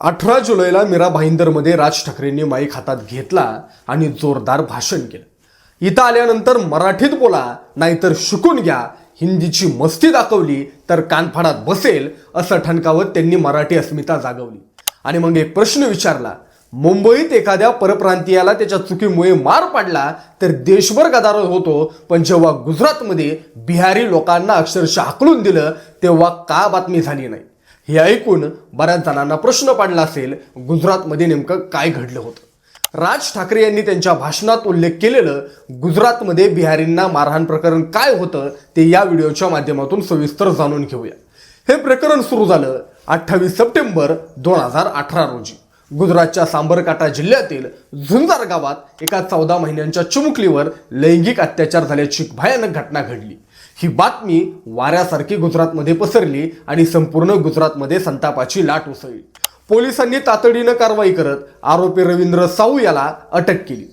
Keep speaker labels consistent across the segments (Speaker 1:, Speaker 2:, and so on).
Speaker 1: अठरा जुलैला मीरा भाईंदरमध्ये राज ठाकरेंनी माईक हातात घेतला आणि जोरदार भाषण केलं. इथं आल्यानंतर मराठीत बोला नाहीतर शिकून घ्या हिंदीची मस्ती दाखवली तर कानफाडात बसेल असं ठणकावत त्यांनी मराठी अस्मिता जागवली. आणि मग एक प्रश्न विचारला मुंबईत एखाद्या परप्रांतीयाला त्याच्या चुकीमुळे मार पाडला तर देशभर गदारोळ होतो पण जेव्हा गुजरातमध्ये बिहारी लोकांना अक्षरशः हाकलून दिलं तेव्हा का बातमी झाली नाही? हे ऐकून बऱ्याच जणांना प्रश्न पडला असेल गुजरातमध्ये नेमकं काय घडलं होतं? राज ठाकरे यांनी त्यांच्या भाषणात उल्लेख केलेलं गुजरातमध्ये बिहारींना मारहाण प्रकरण काय होतं ते या व्हिडिओच्या माध्यमातून सविस्तर जाणून घेऊया. हे प्रकरण सुरू झालं अठ्ठावीस सप्टेंबर दोन हजार अठरा रोजी. गुजरातच्या सांबरकाटा जिल्ह्यातील झुंजार गावात एका चौदा महिन्यांच्या चिमुकलीवर लैंगिक अत्याचार झाल्याची भयानक घटना घडली. ही बातमी वाऱ्यासारखी गुजरातमध्ये पसरली आणि संपूर्ण गुजरातमध्ये संतापाची लाट उसळली. पोलिसांनी तातडीनं कारवाई करत आरोपी रवींद्र साऊ याला अटक केली.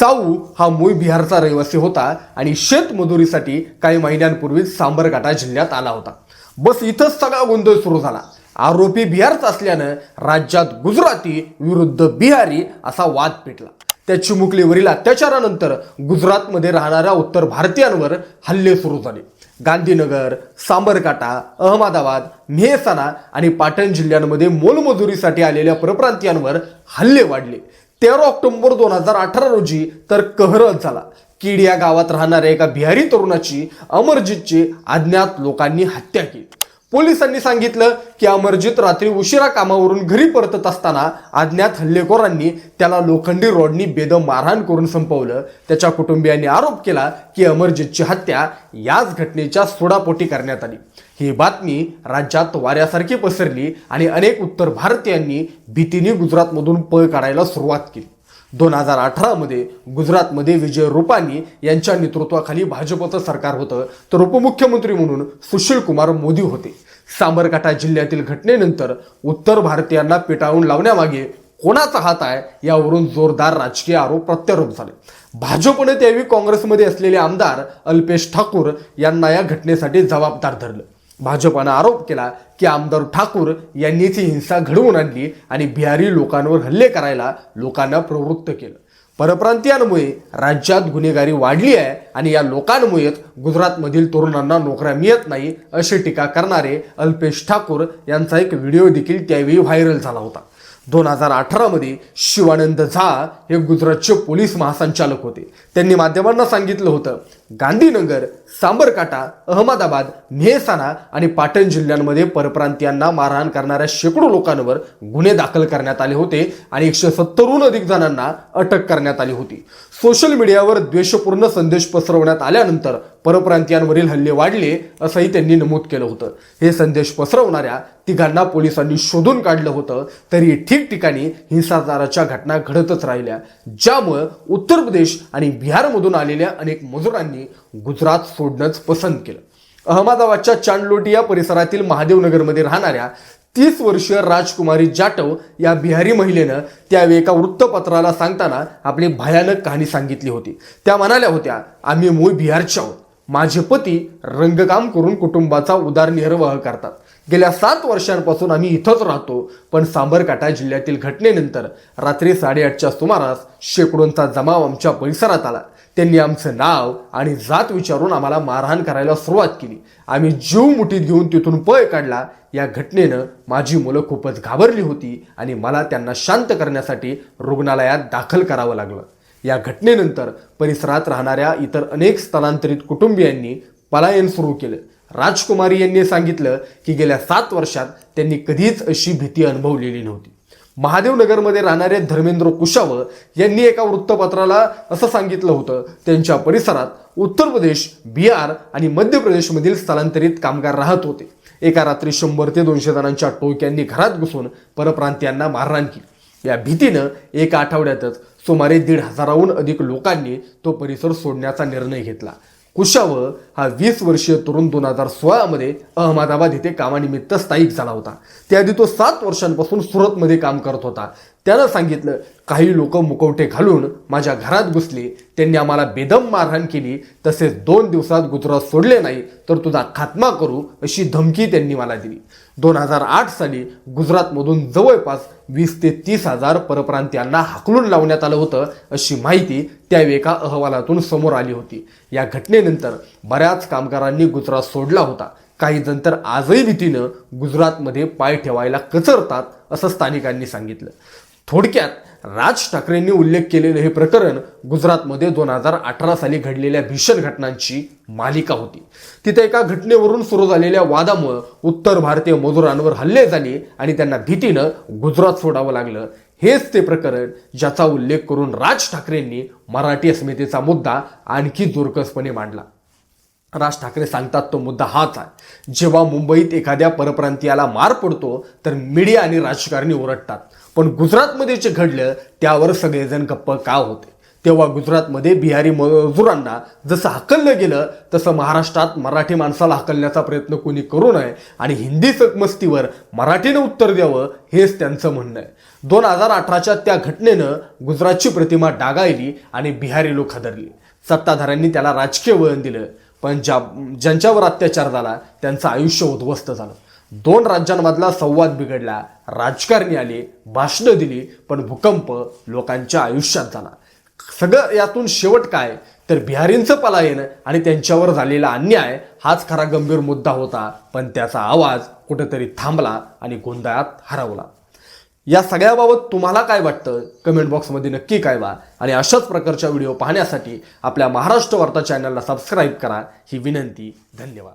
Speaker 1: साऊ हा मूळ बिहारचा रहिवासी होता आणि शेतमजुरीसाठी काही महिन्यांपूर्वीच सांबरघाटा जिल्ह्यात आला होता. बस इथंच सगळा गोंधळ सुरू झाला. आरोपी बिहारचा असल्यानं राज्यात गुजराती विरुद्ध बिहारी असा वाद पेटला. त्या चिमुकलीवरील अत्याचारानंतर गुजरातमध्ये राहणाऱ्या उत्तर भारतीयांवर हल्ले सुरू झाले. गांधीनगर सांबरकाटा अहमदाबाद मेहसाणा आणि पाटण जिल्ह्यांमध्ये मोलमजुरीसाठी आलेल्या परप्रांतीयांवर हल्ले वाढले. तेरा ऑक्टोबर दोन हजार अठरा रोजी तर कहरत झाला. कीड या गावात राहणाऱ्या एका बिहारी तरुणाची अमरजितची अज्ञात लोकांनी हत्या केली. पोलिसांनी सांगितलं की अमरजित रात्री उशिरा कामावरून घरी परतत असताना अज्ञात हल्लेखोरांनी त्याला लोखंडी रॉडनी बेदम मारहाण करून संपवलं. त्याच्या कुटुंबियांनी आरोप केला की अमरजितची हत्या याच घटनेच्या सोडापोटी करण्यात आली. ही बातमी राज्यात वाऱ्यासारखी पसरली आणि अनेक उत्तर भारतीयांनी भीतीने गुजरातमधून पळ काढायला सुरुवात केली. दोन हजार अठरामध्ये गुजरातमध्ये विजय रुपानी यांच्या नेतृत्वाखाली भाजपचं सरकार होतं. तर उपमुख्यमंत्री म्हणून सुशील कुमार मोदी होते. साबरकाठा जिल्ह्यातील घटनेनंतर उत्तर भारतीयांना पिटाळून लावण्यामागे कोणाचा हात आहे यावरून जोरदार राजकीय आरोप प्रत्यारोप झाले. भाजपने त्यावेळी काँग्रेसमध्ये असलेले आमदार अल्पेश ठाकूर यांना या घटनेसाठी जबाबदार धरलं. भाजपानं आरोप केला की आमदार ठाकूर यांनीच ही हिंसा घडवून आणली आणि बिहारी लोकांवर हल्ले करायला लोकांना प्रवृत्त केलं. परप्रांतीयांमुळे राज्यात गुन्हेगारी वाढली आहे आणि या लोकांमुळेच गुजरातमधील तरुणांना नोकऱ्या मिळत नाही अशी टीका करणारे अल्पेश ठाकूर यांचा एक व्हिडिओ देखील त्यावेळी व्हायरल झाला होता. दोन हजार अठरामध्ये शिवानंद झा हे गुजरातचे पोलीस महासंचालक होते. त्यांनी माध्यमांना सांगितलं होतं गांधीनगर सांबरकाटा अहमदाबाद मेहसाणा आणि पाटण जिल्ह्यांमध्ये परप्रांतीयांना मारहाण करणाऱ्या शेकडो लोकांवर गुन्हे दाखल करण्यात आले होते आणि एकशे सत्तरहून अधिक जणांना अटक करण्यात आली होती. सोशल मीडियावर द्वेषपूर्ण संदेश पसरवण्यात आल्यानंतर परप्रांतीयांवरील हल्ले वाढले असंही त्यांनी नमूद केलं होतं. हे संदेश पसरवणाऱ्या तिघांना पोलिसांनी शोधून काढलं होतं तरी ठिकठिकाणी हिंसाचाराच्या घटना घडतच राहिल्या ज्यामुळं उत्तर प्रदेश आणि बिहारमधून आलेल्या अनेक मजुरांनी गुजरात सोडणंच पसंत केलं. अहमदाबादच्या चांडलोटिया परिसरातील महादेवनगरमध्ये राहणाऱ्या तीस वर्षीय राजकुमारी जाटव या बिहारी महिलेनं त्यावेळी एका वृत्तपत्राला सांगताना आपली भयानक कहाणी सांगितली होती. त्या म्हणाल्या होत्या आम्ही मूळ बिहारच्या आहोत. माझे पती रंगकाम करून कुटुंबाचा उदारनिर्वाह करतात. गेल्या सात वर्षांपासून आम्ही इथंच राहतो पण सांबरकाटा जिल्ह्यातील घटनेनंतर रात्री साडेआठच्या सुमारास शेकडोंचा जमाव आमच्या परिसरात आला. त्यांनी आमचं नाव आणि जात विचारून आम्हाला मारहाण करायला सुरुवात केली. आम्ही जीव मुठीत घेऊन तिथून पळ काढला. या घटनेनं माझी मुलं खूपच घाबरली होती आणि मला त्यांना शांत करण्यासाठी रुग्णालयात दाखल करावं लागलं. या घटनेनंतर परिसरात राहणाऱ्या इतर अनेक स्थलांतरित कुटुंबियांनी पलायन सुरू केलं. राजकुमारी यांनी सांगितलं की गेल्या सात वर्षात त्यांनी कधीच अशी भीती अनुभवलेली नव्हती. महादेवनगरमध्ये राहणारे धर्मेंद्र कुशाव यांनी एका वृत्तपत्राला असं सांगितलं होतं त्यांच्या परिसरात उत्तर प्रदेश बिहार आणि मध्य प्रदेशमधील स्थलांतरित कामगार राहत होते. एका रात्री शंभर ते दोनशे जणांच्या टोक्यांनी घरात घुसून परप्रांतीयांना मारहाण केली. या भीतीनं एक आठवड्यातच सुमारे दीड हजाराहून अधिक लोकांनी तो परिसर सोडण्याचा निर्णय घेतला. कुशाव हा वीस वर्षीय तरुण दोन हजार सोळामध्ये अहमदाबाद येथे कामानिमित्त स्थायिक झाला होता. त्याआधी तो सात वर्षांपासून सुरतमध्ये काम करत होता. त्यानं सांगितलं काही लोक मुकवटे घालून माझ्या घरात घुसले. त्यांनी आम्हाला बेदम मारहाण केली. तसेच दोन दिवसात गुजरात सोडले नाही तर तुझा खात्मा करू अशी धमकी त्यांनी मला दिली. दोन हजार आठ साली गुजरातमधून जवळपास वीस ते तीस हजार परप्रांतीयांना हाकलून लावण्यात आलं होतं अशी माहिती त्यावेळी एका अहवालातून समोर आली होती. या घटनेनंतर बऱ्याच कामगारांनी गुजरात सोडला होता. काही जण तर आजही भीतीनं गुजरातमध्ये पाय ठेवायला कचरतात असं स्थानिकांनी सांगितलं. थोडक्यात राज ठाकरेंनी उल्लेख केलेलं हे प्रकरण गुजरातमध्ये दोन हजार अठरा साली घडलेल्या भीषण घटनांची मालिका होती. तिथे एका घटनेवरून सुरू झालेल्या वादामुळं उत्तर भारतीय मजुरांवर हल्ले झाले आणि त्यांना भीतीनं गुजरात सोडावं लागलं. हेच ते प्रकरण ज्याचा उल्लेख करून राज ठाकरेंनी मराठी अस्मितेचा मुद्दा आणखी जोरकसपणे मांडला. राज ठाकरे सांगतात तो मुद्दा हाच आहे. जेव्हा मुंबईत एखाद्या परप्रांतीयाला मार पडतो तर मीडिया आणि राजकारणी ओरडतात. पण गुजरातमध्ये जे घडलं त्यावर सगळेजण गप्प का होते? तेव्हा गुजरातमध्ये बिहारी मजुरांना जसं हकललं गेलं तसं महाराष्ट्रात मराठी माणसाला हकलण्याचा प्रयत्न कोणी करू नये आणि हिंदी सकमस्तीवर मराठीनं उत्तर द्यावं हेच त्यांचं म्हणणं आहे. दोन हजार अठराच्या त्या घटनेनं गुजरातची प्रतिमा डागाळली आणि बिहारी लोक हादरली. सत्ताधाऱ्यांनी त्याला राजकीय वळण दिलं. पण ज्या ज्यांच्यावर अत्याचार झाला त्यांचं आयुष्य उद्ध्वस्त झालं. दोन राज्यांमधला संवाद बिघडला. राजकारणी आले भाषणं दिली पण भूकंप लोकांच्या आयुष्यात झाला. सगळं यातून शेवट काय? तर बिहारींचं पलायन आणि त्यांच्यावर झालेला अन्याय हाच खरा गंभीर मुद्दा होता पण त्याचा आवाज कुठेतरी थांबला आणि गोंधळात हरवला. या सगळ्याबाबत तुम्हाला काय वाटतं? कमेंट बॉक्समध्ये नक्की काय वा आणि अशाच प्रकारच्या व्हिडिओ पाहण्यासाठी आपल्या महाराष्ट्र वार्ता चॅनलला सबस्क्राईब करा. ही विनंती धन्यवाद.